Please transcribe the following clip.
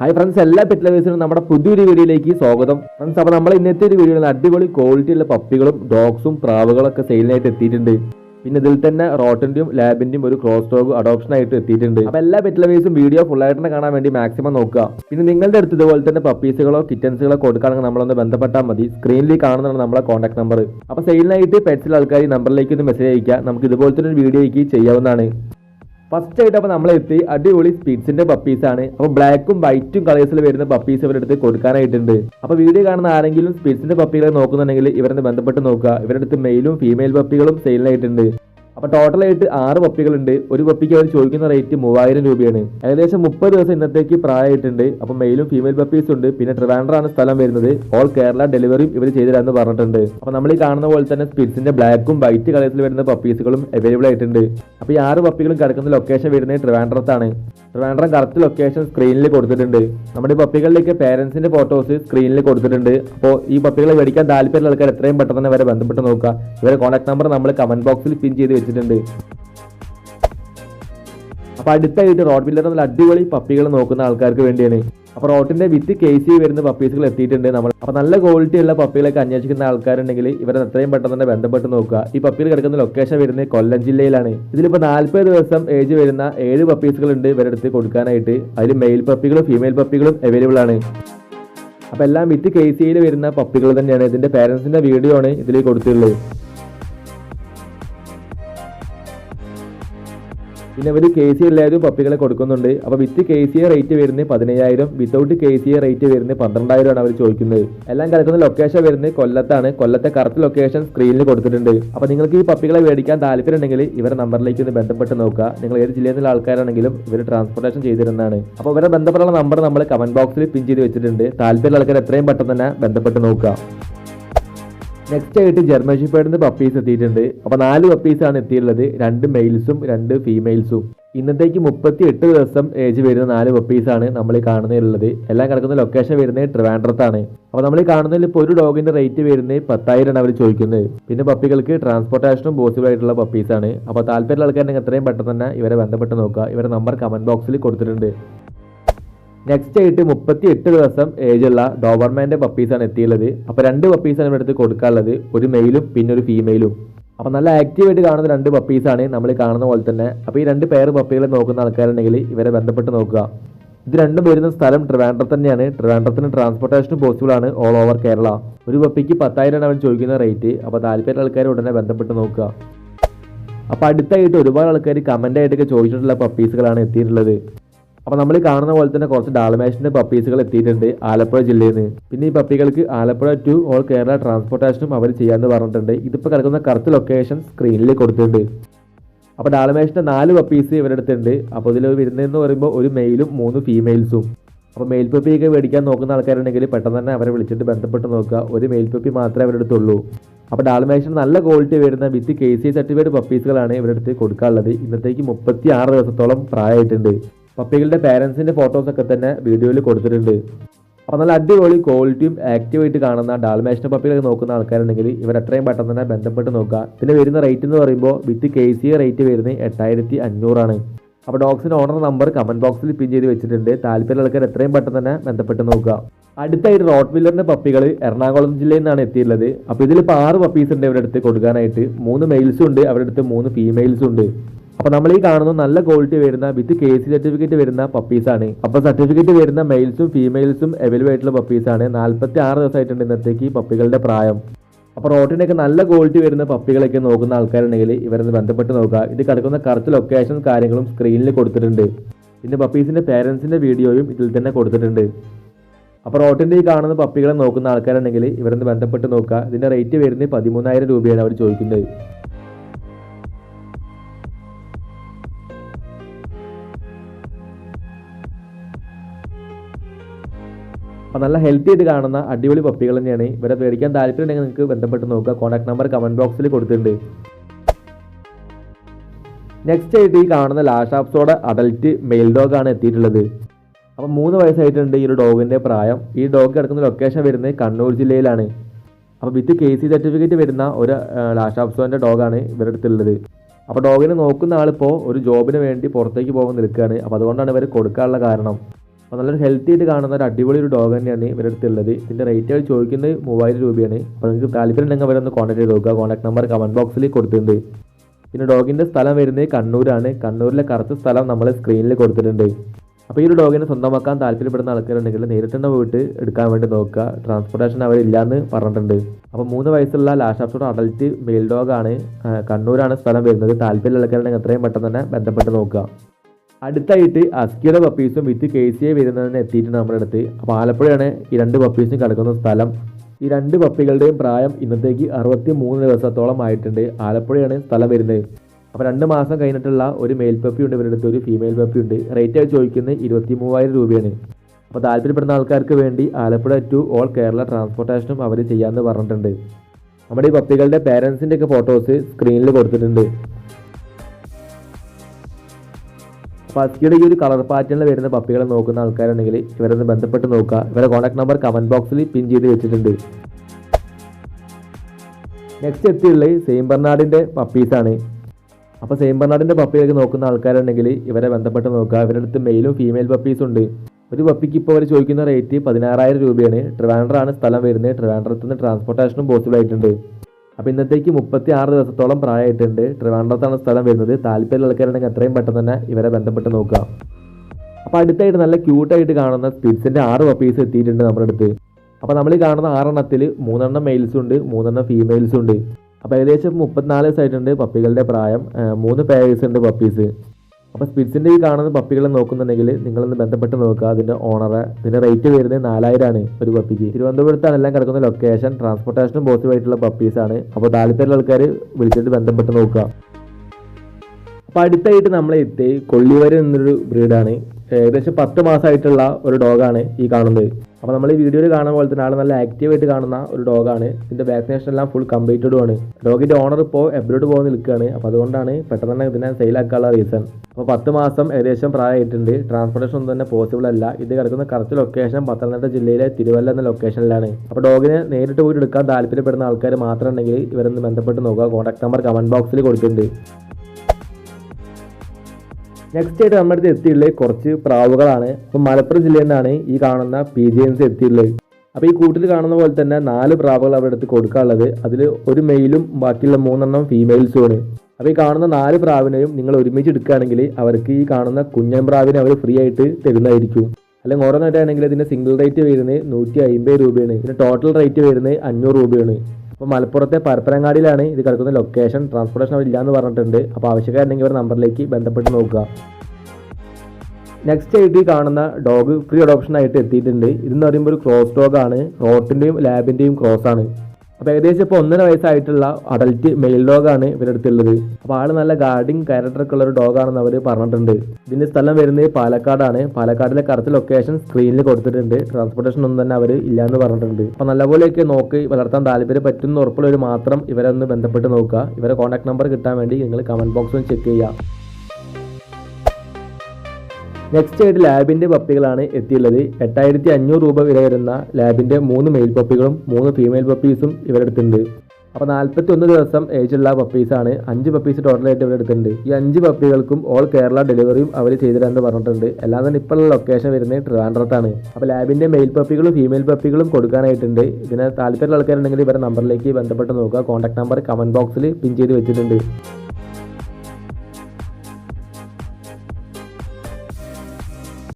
Hi friends എല്ലാ pet ലവേഴ്സിനും നമ്മുടെ പുതിയൊരു വീഡിയോയിലേക്ക് സ്വാഗതം. ഫ്രണ്ട്സ് അപ്പോൾ നമ്മൾ ഇന്നത്തെ ഒരു വീഡിയോയിൽ അടിപൊളി ക്വാളിറ്റിയുള്ള പപ്പികളും ഡോഗ്സും പ്രാവുകളൊക്കെ സെയിലിനായിട്ട് എത്തിയിട്ടുണ്ട്. പിന്നെ ഇതിൽ തന്നെ റോട്ടിന്റെയും ലാബിന്റെയും ഒരു ക്രോസ് ഡോഗ് അഡോപ്ഷൻ ആയിട്ട് എത്തിയിട്ടുണ്ട്. അപ്പോൾ എല്ലാ പെറ്റ് ലവേഴ്സും വീഡിയോ ഫുൾ ആയിട്ട് തന്നെ കാണാൻ വേണ്ടി മാക്സിമം നോക്കുക. പിന്നെ നിങ്ങളുടെ അടുത്ത് ഇതുപോലെ തന്നെ പപ്പീസുകളോ കിറ്റൻസുകളോ കൊടുക്കുകയാണെങ്കിൽ നമ്മളൊന്ന് ബന്ധപ്പെട്ടാൽ മതി. സ്ക്രീനിൽ കാണുന്നതാണ് നമ്മളെ കോൺടാക്ട് നമ്പർ അപ്പോൾ സെയിലിനായിട്ട് പെറ്റ്സിലെ ആൾക്കാർ ഈ നമ്പറിലേക്ക് ഒന്ന് മെസ്സേജ് അയക്കുക നമുക്ക് ഇതുപോലത്തെ ഒരു വീഡിയോയ്ക്ക് ചെയ്യാവുന്നതാണ്. ഫസ്റ്റ് ആയിട്ട് അപ്പോൾ നമ്മളെത്തി അടിപൊളി സ്പീഡ്സിന്റെ പപ്പീസ് ആണ്. അപ്പോൾ ബ്ലാക്കും വൈറ്റും കളേഴ്സിൽ വരുന്ന പപ്പീസ് ഇവരുടെ അടുത്ത് കൊടുക്കാനായിട്ടുണ്ട്. അപ്പോൾ വീഡിയോ കാണുന്ന ആരെങ്കിലും സ്പീഡ്സിന്റെ പപ്പികളെ നോക്കുന്നുണ്ടെങ്കിൽ ഇവരെ ബന്ധപ്പെട്ട് നോക്കുക. ഇവരുടെ അടുത്ത് മെയിലും ഫീമെയിൽ പപ്പികളും സെയിലിനായിട്ടുണ്ട് അപ്പോൾ ടോട്ടലായിട്ട് ആറ് പപ്പികളുണ്ട്. ഒരു പപ്പിക്ക് അവർ ചോദിക്കുന്ന റേറ്റ് മൂവായിരം രൂപയാണ്. ഏകദേശം മുപ്പത് ദിവസം ഇന്നത്തേക്ക് പ്രായമായിട്ടുണ്ട്. അപ്പോൾ മെയിലും ഫീമെയിൽ പപ്പീസ് ഉണ്ട്. പിന്നെ ട്രിവാൻഡ്രാണ് സ്ഥലം വരുന്നത്. ഓൾ കേരള ഡെലിവറിയും ഇവർ ചെയ്തുതരാമെന്ന് പറഞ്ഞിട്ടുണ്ട്. അപ്പോൾ നമ്മൾ ഈ കാണുന്ന പോലെ തന്നെ സ്പിറ്റ്സിന്റെ ബ്ലാക്കും വൈറ്റ് കളേഴ്സിൽ വരുന്ന പപ്പീസുകളും അവൈലബിൾ ആയിട്ടുണ്ട്. അപ്പോൾ ഈ ആറ് പപ്പികളും കിടക്കുന്ന ലൊക്കേഷൻ വരുന്നത് ട്രിവാൻഡ്രത്താണ്. ട്രിവാൻഡ്രം കറക്റ്റ് ലൊക്കേഷൻ സ്ക്രീനിൽ കൊടുത്തിട്ടുണ്ട്. നമ്മുടെ ഈ പപ്പികളിലേക്ക് പേരൻസിന്റെ ഫോട്ടോസ് സ്ക്രീനിൽ കൊടുത്തിട്ടുണ്ട്. അപ്പോൾ ഈ പപ്പികളെ മേടിക്കാൻ താല്പര്യമുള്ള ആൾക്കാർ എത്രയും പെട്ടെന്ന് തന്നെ വരെ ബന്ധപ്പെട്ട് നോക്കുക. ഇവരെ കോൺടാക്ട് നമ്പർ നമ്മൾ കമന്റ് ബോക്സിൽ പിൻ ചെയ്ത് വെച്ചിട്ടുണ്ട്. അപ്പോൾ അടുത്തായിട്ട് റോഡ് ബില്ലർ നല്ല അടിപൊളി പപ്പികൾ നോക്കുന്ന ആൾക്കാർക്ക് വേണ്ടിയാണ്. അപ്പോൾ റോട്ടിന്റെ വിത്ത് കെ സി വരുന്ന പപ്പീസുകൾ എത്തിയിട്ടുണ്ട്. നമ്മൾ അപ്പോൾ നല്ല ക്വാളിറ്റി ഉള്ള പപ്പികളൊക്കെ അന്വേഷിക്കുന്ന ആൾക്കാരുണ്ടെങ്കിൽ ഇവരെ എത്രയും പെട്ടെന്ന് തന്നെ ബന്ധപ്പെട്ട് നോക്കുക. ഈ പപ്പികൾ കിടക്കുന്ന ലൊക്കേഷൻ വരുന്നത് കൊല്ലം ജില്ലയിലാണ്. ഇതിലിപ്പോൾ നാല്പത് ദിവസം ഏജ് വരുന്ന ഏഴ് പപ്പീസുകൾ ഉണ്ട് ഇവരുടെ അടുത്ത് കൊടുക്കാനായിട്ട്. അതിൽ മെയിൽ പപ്പികളും ഫീമെയിൽ പപ്പികളും അവൈലബിൾ ആണ്. അപ്പോൾ എല്ലാം വിത്ത് കെ സിയിൽ വരുന്ന പപ്പികൾ തന്നെയാണ്. ഇതിന്റെ പേരൻസിന്റെ വീഡിയോ ആണ് ഇതിൽ കൊടുത്തിട്ടുള്ളത്. പിന്നെ ഇവർ കെ സി എല്ലാവരും പപ്പികളെ കൊടുക്കുന്നുണ്ട്. അപ്പോൾ with K C A rate വരുന്നത് പതിനയ്യായിരം without K C A rate വരുന്നത് പന്ത്രണ്ടായിരം ആണ് അവർ ചോദിക്കുന്നത്. എല്ലാം കിടക്കുന്ന ലൊക്കേഷൻ വരുന്നത് കൊല്ലത്താണ്. കൊല്ലത്തെ കറക്റ്റ് ലൊക്കേഷൻ സ്ക്രീനിൽ കൊടുത്തിട്ടുണ്ട്. അപ്പോൾ നിങ്ങൾക്ക് ഈ പപ്പികളെ മേടിക്കാൻ താല്പര്യം ഉണ്ടെങ്കിൽ ഇവരുടെ നമ്പറിലേക്ക് ഒന്ന് ബന്ധപ്പെട്ട് നോക്കുക. നിങ്ങൾ ഏത് ജില്ലയിൽ നിന്നുള്ള ആൾക്കാരാണെങ്കിലും ഇവർ ട്രാൻസ്പോർട്ടേഷൻ ചെയ്തിരുന്നതാണ്. അപ്പോൾ ഇവരെ ബന്ധപ്പെട്ടുള്ള നമ്പർ നമ്മൾ കമന്റ് ബോക്സിൽ പിൻ ചെയ്ത് വെച്ചിട്ടുണ്ട്. താല്പര്യമുള്ള ആൾക്കാർ എത്രയും പെട്ടെന്ന് തന്നെ ബന്ധപ്പെട്ട് നോക്കുക. നെക്സ്റ്റ് ആയിട്ട് ജർമ്മൻ ഷിപ്പേഡിന്റെ പപ്പീസ് എത്തിയിട്ടുണ്ട്. അപ്പൊ നാല് പപ്പീസ് ആണ് എത്തിയിട്ടുള്ളത്. രണ്ട് മെയിൽസും രണ്ട് ഫീമെയിൽസും ഇന്നത്തേക്ക് മുപ്പത്തി എട്ട് ദിവസം ഏജ് വരുന്ന നാല് പപ്പീസ് ആണ് നമ്മൾ കാണുന്നതിലുള്ളത്. എല്ലാം കിടക്കുന്ന ലൊക്കേഷൻ വരുന്നത് ട്രിവാൻഡ്രത്താണ്. അപ്പോൾ നമ്മൾ കാണുന്നതിൽ ഇപ്പോൾ ഒരു ഡോഗിന്റെ റേറ്റ് വരുന്നത് പത്തായിരം ആണ് അവർ ചോദിക്കുന്നത്. പിന്നെ പപ്പികൾക്ക് ട്രാൻസ്പോർട്ടേഷനും പോസിബിൾ ആയിട്ടുള്ള പപ്പീസ് ആണ്. അപ്പോൾ താല്പര്യമുള്ള ആൾക്കാരുണ്ടെങ്കിൽ എത്രയും പെട്ടെന്ന് തന്നെ ഇവരെ ബന്ധപ്പെട്ട് നോക്കുക. ഇവരുടെ നമ്പർ കമന്റ് ബോക്സിൽ കൊടുത്തിട്ടുണ്ട്. നെക്സ്റ്റ് ആയിട്ട് മുപ്പത്തി എട്ട് ദിവസം ഏജുള്ള ഡോവർമാന്റെ പപ്പീസാണ് എത്തിയുള്ളത്. അപ്പോൾ രണ്ട് പപ്പീസാണ് ഇവിടെ അടുത്ത് കൊടുക്കാനുള്ളത്. ഒരു മെയിലും പിന്നെ ഒരു ഫീമെയിലും അപ്പോൾ നല്ല ആക്റ്റീവ് ആയിട്ട് കാണുന്ന രണ്ട് പപ്പീസാണ് നമ്മൾ കാണുന്ന പോലെ തന്നെ. അപ്പോൾ ഈ രണ്ട് പേർ പപ്പികളെ നോക്കുന്ന ആൾക്കാരുണ്ടെങ്കിൽ ഇവരെ ബന്ധപ്പെട്ട് നോക്കുക. ഇത് രണ്ടും വരുന്ന സ്ഥലം ട്രിവാൻഡ്രം തന്നെയാണ്. ട്രിവാൻഡ്രത്തിന് ട്രാൻസ്പോർട്ടേഷനും പോസിബിൾ ആണ് ഓൾ ഓവർ കേരള ഒരു പപ്പിക്ക് പത്തായിരമാണ് അവൻ ചോദിക്കുന്ന റേറ്റ് അപ്പോൾ താല്പര്യം ആൾക്കാർ ഉടനെ ബന്ധപ്പെട്ട് നോക്കുക. അപ്പോൾ അടുത്തായിട്ട് ഒരുപാട് ആൾക്കാർ കമന്റ് ആയിട്ടൊക്കെ ചോദിച്ചിട്ടുള്ള പപ്പീസുകളാണ് എത്തിയിട്ടുള്ളത്. അപ്പോൾ നമ്മൾ കാണുന്ന പോലെ തന്നെ കുറച്ച് ഡാൾമേഷന്റെ പപ്പീസുകൾ എത്തിയിട്ടുണ്ട് ആലപ്പുഴ ജില്ലയിൽ നിന്ന്. പിന്നെ ഈ പപ്പികൾക്ക് ആലപ്പുഴ ടു ഓൾ കേരള ട്രാൻസ്പോർട്ടേഷനും അവർ ചെയ്യാമെന്ന് പറഞ്ഞിട്ടുണ്ട്. ഇതിപ്പോൾ കിടക്കുന്ന കറക്റ്റ് ലൊക്കേഷൻ സ്ക്രീനിൽ കൊടുത്തിട്ടുണ്ട്. അപ്പോൾ ഡാൾമേഷന്റെ നാല് പപ്പീസ് ഇവരുടെ അടുത്തുണ്ട്. അപ്പോൾ ഇതിൽ വരുന്നതെന്ന് പറയുമ്പോൾ ഒരു മെയിലും മൂന്ന് ഫീമെയിൽസും അപ്പോൾ മെയിൽ പപ്പിയൊക്കെ മേടിക്കാൻ നോക്കുന്ന ആൾക്കാരുണ്ടെങ്കിൽ പെട്ടെന്ന് തന്നെ അവരെ വിളിച്ചിട്ട് ബന്ധപ്പെട്ട് നോക്കുക. ഒരു മെയിൽ പപ്പി മാത്രമേ അവരുടെ അടുത്തുള്ളൂ അപ്പോൾ ഡാൽമേഷൻ നല്ല ക്വാളിറ്റി വരുന്ന വിത്ത് കെ സി സർട്ടിഫൈഡ് പപ്പീസുകളാണ് ഇവരുടെ അടുത്ത് കൊടുക്കാനുള്ളത്. ഇന്നത്തേക്ക് മുപ്പത്തി ആറ് ദിവസത്തോളം പ്രായമായിട്ടുണ്ട്. പപ്പികളുടെ പേരൻസിന്റെ ഫോട്ടോസ് ഒക്കെ തന്നെ വീഡിയോയിൽ കൊടുത്തിട്ടുണ്ട്. അപ്പോൾ നല്ല അടിപൊളി ക്വാളിറ്റിയും ആക്റ്റീവായിട്ട് കാണുന്ന ഡാൽമേഷൻ പപ്പികളൊക്കെ നോക്കുന്ന ആൾക്കാരുണ്ടെങ്കിൽ ഇവർ എത്രയും പെട്ടെന്ന് തന്നെ ബന്ധപ്പെട്ട് നോക്കുക. പിന്നെ വരുന്ന റേറ്റ് എന്ന് പറയുമ്പോൾ വിത്ത് കെ സി റേറ്റ് വരുന്നത് എട്ടായിരത്തി അഞ്ഞൂറാണ് അപ്പോൾ ഡോഗ്സിന്റെ ഓണർ നമ്പർ കമന്റ് ബോക്സിൽ പിൻ ചെയ്ത് വെച്ചിട്ടുണ്ട്. താല്പര്യമുള്ള ആൾക്കാർ എത്രയും പെട്ടെന്ന് തന്നെ ബന്ധപ്പെട്ട് നോക്കുക. അടുത്തായിട്ട് റോട്ട് വില്ലറിന്റെ പപ്പികൾ എറണാകുളം ജില്ലയിൽ നിന്നാണ് എത്തിയിട്ടുള്ളത്. അപ്പോൾ ഇതിലിപ്പോൾ ആറ് പപ്പീസ് ഉണ്ട് ഇവരുടെ അടുത്ത് കൊടുക്കാനായിട്ട്. മൂന്ന് മെയിൽസും ഉണ്ട് അവരുടെ അടുത്ത് മൂന്ന് ഫീമെയിൽസും ഉണ്ട്. അപ്പോൾ നമ്മൾ ഈ കാണുന്ന നല്ല ക്വാളിറ്റി വരുന്ന വിത്ത് കെ സി സർട്ടിഫിക്കറ്റ് വരുന്ന പപ്പീസ് ആണ്. അപ്പോൾ സർട്ടിഫിക്കറ്റ് വരുന്ന മെയിൽസും ഫീമെയിൽസും അവൈലബിൾ ആയിട്ടുള്ള പപ്പീസ് ആണ്. നാല്പത്തി ആറ് ദിവസമായിട്ടുണ്ട് ഇന്നത്തേക്ക് പപ്പികളുടെ പ്രായം. അപ്പോൾ റോട്ടിനൊക്കെ നല്ല ക്വാളിറ്റി വരുന്ന പപ്പികളൊക്കെ നോക്കുന്ന ആൾക്കാരുണ്ടെങ്കിൽ ഇവരെ ബന്ധപ്പെട്ട് നോക്കുക. ഇത് കിടക്കുന്ന കറക്റ്റ് ലൊക്കേഷൻ കാര്യങ്ങളും സ്ക്രീനിൽ കൊടുത്തിട്ടുണ്ട്. പിന്നെ പപ്പീസിന്റെ പേരൻസിന്റെ വീഡിയോയും ഇതിൽ തന്നെ കൊടുത്തിട്ടുണ്ട്. അപ്പോൾ റോട്ടിന്റെ ഈ കാണുന്ന പപ്പികളെ നോക്കുന്ന ആൾക്കാരുണ്ടെങ്കിൽ ഇവരൊന്ന് ബന്ധപ്പെട്ട് നോക്കുക. ഇതിന്റെ റേറ്റ് വരുന്നത് പതിമൂന്നായിരം രൂപയാണ് അവർ ചോദിക്കുന്നത്. അപ്പോൾ നല്ല ഹെൽത്തി ആയിട്ട് കാണുന്ന അടിപൊളി പപ്പികൾ തന്നെയാണ്. ഇവരെ മേടിക്കാൻ താല്പര്യമുണ്ടെങ്കിൽ നിങ്ങൾക്ക് ബന്ധപ്പെട്ട് നോക്കുക. കോൺടാക്ട് നമ്പർ കമന്റ് ബോക്സിൽ കൊടുത്തിട്ടുണ്ട്. നെക്സ്റ്റ് ആയിട്ട് ഈ കാണുന്ന ലാഷാപ്സോടെ അഡൽറ്റ് മെയിൽ ഡോഗ് ആണ് എത്തിയിട്ടുള്ളത്. അപ്പോൾ മൂന്ന് വയസ്സായിട്ടുണ്ട് ഈ ഒരു ഡോഗിന്റെ പ്രായം. ഈ ഡോഗ് കിടക്കുന്ന ലൊക്കേഷൻ വരുന്നത് കണ്ണൂർ ജില്ലയിലാണ്. അപ്പോൾ വിത്ത് കെ സി സർട്ടിഫിക്കറ്റ് വരുന്ന ഒരു ലാഷാപ്സോന്റെ ഡോഗാണ് ഇവരുടെ അടുത്തുള്ളത്. അപ്പോൾ ഡോഗിനെ നോക്കുന്ന ആളിപ്പോൾ ഒരു ജോബിന് വേണ്ടി പുറത്തേക്ക് പോകാൻ നിൽക്കുകയാണ്. അപ്പോൾ അതുകൊണ്ടാണ് ഇവർ കൊടുക്കാനുള്ള കാരണം. അപ്പോൾ നല്ലൊരു ഹെൽത്തി ആയിട്ട് കാണുന്ന ഒരു അടിപൊളി ഒരു ഡോഗ് തന്നെയാണ് ഇവരുടെ അടുത്തുള്ളത് ഇതിന്റെ റേറ്റ് ചോദിക്കുന്നത് മൂവായിരം രൂപയാണ്. അപ്പോൾ നിങ്ങൾക്ക് താല്പര്യം ഉണ്ടെങ്കിൽ അവരൊന്ന് കോൺടാക്ട് ചെയ്ത് നോക്കുക. കോൺടാക്ട് നമ്പർ കമന്റ് ബോക്സിൽ കൊടുത്തിട്ടുണ്ട്. പിന്നെ ഡോഗിന്റെ സ്ഥലം വരുന്നത് കണ്ണൂരാണ്. കണ്ണൂരിലെ കറക്റ്റ് സ്ഥലം നമ്മൾ സ്ക്രീനിൽ കൊടുത്തിട്ടുണ്ട്. അപ്പോൾ ഈ ഒരു ഡോഗിനെ സ്വന്തമാക്കാൻ താല്പര്യപ്പെടുന്ന ആൾക്കാരുണ്ടെങ്കിൽ നേരിട്ട് തന്നെ പോയിട്ട് എടുക്കാൻ വേണ്ടി നോക്കുക. ട്രാൻസ്പോർട്ടേഷൻ അവരില്ലാന്ന് പറഞ്ഞിട്ടുണ്ട്. അപ്പോൾ മൂന്ന് വയസ്സുള്ള ലാസ്റ്റ് ആഫ്റ്റർ അഡൽറ്റ് മെയിൽ ഡോഗാണ് കണ്ണൂരാണ് സ്ഥലം വരുന്നത്. താല്പര്യമുള്ള ആൾക്കാരുണ്ടെങ്കിൽ എത്രയും പെട്ടെന്ന് തന്നെ ബന്ധപ്പെട്ട് നോക്കുക. അടുത്തായിട്ട് അസ്കിയുടെ പപ്പീസും വിത്ത് കെ സി ഐ വരുന്നതിന് എത്തിയിട്ടുണ്ട് നമ്മുടെ അടുത്ത് അപ്പോൾ ആലപ്പുഴയാണ് ഈ രണ്ട് പപ്പീസും കിടക്കുന്ന സ്ഥലം. ഈ രണ്ട് പപ്പികളുടെയും പ്രായം ഇന്നത്തേക്ക് അറുപത്തി മൂന്ന് ദിവസത്തോളം ആയിട്ടുണ്ട്. ആലപ്പുഴയാണ് സ്ഥലം വരുന്നത്. അപ്പോൾ രണ്ട് മാസം കഴിഞ്ഞിട്ടുള്ള ഒരു മെയിൽ പപ്പി ഉണ്ട്. ഇവരുടെ അടുത്ത് ഒരു ഫീമെയിൽ പപ്പി ഉണ്ട്. റേറ്റ് ആയി ചോദിക്കുന്നത് ഇരുപത്തി മൂവായിരം രൂപയാണ്. അപ്പോൾ താല്പര്യപ്പെടുന്ന ആൾക്കാർക്ക് വേണ്ടി ആലപ്പുഴ ടു ഓൾ കേരള ട്രാൻസ്പോർട്ടേഷനും അവർ ചെയ്യാമെന്ന് പറഞ്ഞിട്ടുണ്ട്. നമ്മുടെ ഈ പപ്പികളുടെ പേരൻസിന്റെ ഒക്കെ ഫോട്ടോസ് സ്ക്രീനിൽ കൊടുത്തിട്ടുണ്ട്. പത്തിയുടെ ഈ ഒരു കളർ പാറ്റേണിൽ വരുന്ന പപ്പികളെ നോക്കുന്ന ആൾക്കാരുണ്ടെങ്കിൽ ഇവരൊന്ന് ബന്ധപ്പെട്ട് നോക്കുക. ഇവരുടെ കോൺടാക്ട് നമ്പർ കമന്റ് ബോക്സിൽ പിൻ ചെയ്ത് വെച്ചിട്ടുണ്ട്. നെക്സ്റ്റ് എത്തിയുള്ളത് സെയിം ബർണാഡിന്റെ പപ്പീസാണ് അപ്പോൾ സെയിം ബർണാഡിന്റെ പപ്പിയൊക്കെ നോക്കുന്ന ആൾക്കാരുണ്ടെങ്കിൽ ഇവരെ ബന്ധപ്പെട്ട് നോക്കുക. ഇവരുടെ അടുത്ത് മെയിലും ഫീമെയിൽ പപ്പീസും ഉണ്ട്. ഒരു പപ്പിക്ക് ഇപ്പോൾ അവർ ചോദിക്കുന്ന റേറ്റ് പതിനാറായിരം രൂപയാണ്. ട്രിവാൻഡ്രാണ് സ്ഥലം വരുന്നത്. ട്രിവാൻഡ്രത്ത് നിന്ന് ട്രാൻസ്പോർട്ടേഷനും പോസിബിൾ ആയിട്ടുണ്ട്. അപ്പോൾ ഇന്നത്തേക്ക് മുപ്പത്തി ആറ് ദിവസത്തോളം പ്രായമായിട്ടുണ്ട്. ട്രിവാൻഡ്രത്താണ് സ്ഥലം വരുന്നത്. താല്പര്യമുള്ള ആൾക്കാരുണ്ടെങ്കിൽ എത്രയും പെട്ടെന്ന് തന്നെ ഇവരെ ബന്ധപ്പെട്ട് നോക്കുക. അപ്പോൾ അടുത്തായിട്ട് നല്ല ക്യൂട്ടായിട്ട് കാണുന്ന സ്പിറ്റ്സിന്റെ ആറ് പപ്പീസ് എത്തിയിട്ടുണ്ട് നമ്മുടെ അടുത്ത്. അപ്പോൾ നമ്മൾ കാണുന്ന ആറെണ്ണത്തിൽ മൂന്നെണ്ണം മെയിൽസും ഉണ്ട് മൂന്നെണ്ണം ഫീമെയിൽസും ഉണ്ട്. അപ്പോൾ ഏകദേശം മുപ്പത്തിനാല് ദിവസമായിട്ടുണ്ട് പപ്പികളുടെ പ്രായം. മൂന്ന് പേഴ്സ് ഉണ്ട് പപ്പീസ് അപ്പോൾ സ്പിറ്റ്സിന്റെ ഈ കാണുന്ന പപ്പികളെ നോക്കുന്നുണ്ടെങ്കിൽ നിങ്ങളൊന്ന് ബന്ധപ്പെട്ട് നോക്കുക. അതിന്റെ ഓണറെ ഇതിന്റെ റേറ്റ് വരുന്നത് നാലായിരമാണ് ഒരു പപ്പിക്ക്. തിരുവനന്തപുരത്താണ് എല്ലാം കിടക്കുന്ന ലൊക്കേഷൻ ട്രാൻസ്പോർട്ടേഷനും പോസിറ്റീവ് ആയിട്ടുള്ള പപ്പീസാണ് അപ്പോൾ താല്പര്യമുള്ള ആൾക്കാർ വിളിച്ചിട്ട് ബന്ധപ്പെട്ട് നോക്കുക. അപ്പോൾ അടുത്തായിട്ട് നമ്മളെത്തി കൊള്ളിവര് എന്നൊരു ബ്രീഡാണ് ഏകദേശം പത്ത് മാസമായിട്ടുള്ള ഒരു ഡോഗാണ് ഈ കാണുന്നത്. അപ്പോൾ നമ്മൾ ഈ വീഡിയോയിൽ കാണുന്ന പോലെ തന്നെ ആൾ നല്ല ആക്റ്റീവായിട്ട് കാണുന്ന ഒരു ഡോഗാണ്. ഇതിന്റെ വാക്സിനേഷൻ എല്ലാം ഫുൾ കംപ്ലീറ്റഡും ആണ് ഡോഗിന്റെ ഓണർ ഇപ്പോൾ എബ്രോഡ് പോകുന്ന നിൽക്കുകയാണ്. അപ്പോൾ അതുകൊണ്ടാണ് പെട്ടെന്ന് തന്നെ ഇതിനെ സെയിലാക്കാനുള്ള റീസൺ അപ്പോൾ പത്ത് മാസം ഏകദേശം പ്രായമായിട്ടുണ്ട്. ട്രാൻസ്പോർട്ടേഷൻ ഒന്നും തന്നെ പോസിബിൾ അല്ല. ഇത് കിടക്കുന്ന കറക്റ്റ് ലൊക്കേഷൻ പത്തനംതിട്ട ജില്ലയിലെ തിരുവല്ല എന്ന ലൊക്കേഷനിലാണ് അപ്പോൾ ഡോഗിനെ നേരിട്ട് പോയിട്ട് എടുക്കാൻ താല്പര്യപ്പെടുന്ന ആൾക്കാർ മാത്രം ഉണ്ടെങ്കിൽ ഇവരൊന്ന് ബന്ധപ്പെട്ട് നോക്കുക. കോൺടാക്ട് നമ്പർ കമന്റ് ബോക്സിൽ കൊടുത്തിട്ടുണ്ട്. നെക്സ്റ്റ് ആയിട്ട് നമ്മുടെ അടുത്ത് എത്തിയുള്ളത് കുറച്ച് പ്രാവുകളാണ്. അപ്പം മലപ്പുറം ജില്ലയിൽ നിന്നാണ് ഈ കാണുന്ന പി ജി എൻസ് എത്തിയുള്ളത് അപ്പോൾ ഈ കൂട്ടിൽ കാണുന്ന പോലെ തന്നെ നാല് പ്രാവുകൾ അവിടെ അടുത്ത് കൊടുക്കാനുള്ളത്. അതിൽ ഒരു മെയിലും ബാക്കിയുള്ള മൂന്നെണ്ണം ഫീമെയിൽസുമാണ് അപ്പോൾ ഈ കാണുന്ന നാല് പ്രാവിനെയും നിങ്ങൾ ഒരുമിച്ച് എടുക്കുകയാണെങ്കിൽ അവർക്ക് ഈ കാണുന്ന കുഞ്ഞൻ പ്രാവിനെ അവർ ഫ്രീ ആയിട്ട് തരുന്നതായിരിക്കും. അല്ലെങ്കിൽ ഓരോന്നായിട്ടാണെങ്കിൽ ഇതിന്റെ സിംഗിൾ റേറ്റ് വരുന്നത് നൂറ്റി അമ്പത് രൂപയാണ്. ഇതിന്റെ ടോട്ടൽ റേറ്റ് വരുന്നത് അഞ്ഞൂറ് രൂപയാണ്. അപ്പോൾ മലപ്പുറത്തെ പരപ്പനങ്ങാടിയിലാണ് ഇത് കിടക്കുന്ന ലൊക്കേഷൻ ട്രാൻസ്പോർട്ടേഷൻ അവിടെ ഇല്ലയെന്ന് പറഞ്ഞിട്ടുണ്ട്. അപ്പോൾ ആവശ്യക്കാരുണ്ടെങ്കിൽ ഒരു നമ്പറിലേക്ക് ബന്ധപ്പെട്ട് നോക്കുക. നെക്സ്റ്റ് ആയിട്ട് ഈ കാണുന്ന ഡോഗ് ഫ്രീ അഡോപ്ഷൻ ആയിട്ട് എത്തിയിട്ടുണ്ട്. ഇതെന്ന് പറയുമ്പോൾ ഒരു ക്രോസ് ഡോഗ് ആണ്. റോട്ടിന്റെയും ലാബിന്റെയും ക്രോസ് ആണ്. അപ്പോൾ ഏകദേശം ഇപ്പോൾ ഒന്നര വയസ്സായിട്ടുള്ള അഡൽറ്റ് മെയിൽ ഡോഗാണ് ഇവരുടെ അടുത്തുള്ളത്. അപ്പോൾ ആൾ നല്ല ഗാർഡിങ് ക്യാരക്ടറൊക്കെ ഉള്ള ഒരു ഡോഗാണെന്ന് അവർ പറഞ്ഞിട്ടുണ്ട്. ഇതിന്റെ സ്ഥലം വരുന്നത് പാലക്കാടാണ്. പാലക്കാടിലെ കറക്റ്റ് ലൊക്കേഷൻ സ്ക്രീനിൽ കൊടുത്തിട്ടുണ്ട്. ട്രാൻസ്പോർട്ടേഷൻ ഒന്നും തന്നെ അവർ ഇല്ലയെന്ന് പറഞ്ഞിട്ടുണ്ട്. അപ്പോൾ നല്ലപോലെയൊക്കെ നോക്കി വളർത്താൻ താല്പര്യം പറ്റുന്ന ഉറപ്പുള്ളവർ മാത്രം ഇവരെ ഒന്ന് ബന്ധപ്പെട്ട് നോക്കുക. ഇവരെ കോൺടാക്ട് നമ്പർ കിട്ടാൻ വേണ്ടി നിങ്ങൾ കമന്റ് ബോക്സ് ഒന്ന് ചെക്ക് ചെയ്യുക. നെക്സ്റ്റ് ആയിട്ട് ലാബിന്റെ പപ്പികളാണ് എത്തിയുള്ളത്. എട്ടായിരത്തി അഞ്ഞൂറ് രൂപ വില വരുന്ന ലാബിന്റെ മൂന്ന് മെയിൽ പപ്പികളും മൂന്ന് ഫീമെയിൽ പപ്പീസും ഇവരെടുത്തുണ്ട് അപ്പോൾ നാൽപ്പത്തി ഒന്ന് ദിവസം ഏജുള്ള പപ്പീസാണ് അഞ്ച് പപ്പീസ് ടോട്ടലായിട്ട് ഇവിടെ എടുത്തിട്ടുണ്ട് ഈ അഞ്ച് പപ്പികൾക്കും ഓൾ കേരള ഡെലിവറിയും അവർ ചെയ്തിരാന്ന് പറഞ്ഞിട്ടുണ്ട്. എല്ലാം തന്നെ ഇപ്പോഴുള്ള ലൊക്കേഷൻ വരുന്നത് ട്രിവാൻഡ്രത്താണ് അപ്പോൾ ലാബിന്റെ മെയിൽ പപ്പികളും ഫീമെയിൽ പപ്പികളും കൊടുക്കാനായിട്ടുണ്ട്. ഇതിന് താല്പര്യമുള്ള ആൾക്കാരുണ്ടെങ്കിൽ ഇവരുടെ നമ്പറിലേക്ക് ബന്ധപ്പെട്ട് നോക്കുക. കോൺടാക്ട് നമ്പർ കമന്റ് ബോക്സിൽ പിൻ ചെയ്ത് വെച്ചിട്ടുണ്ട്.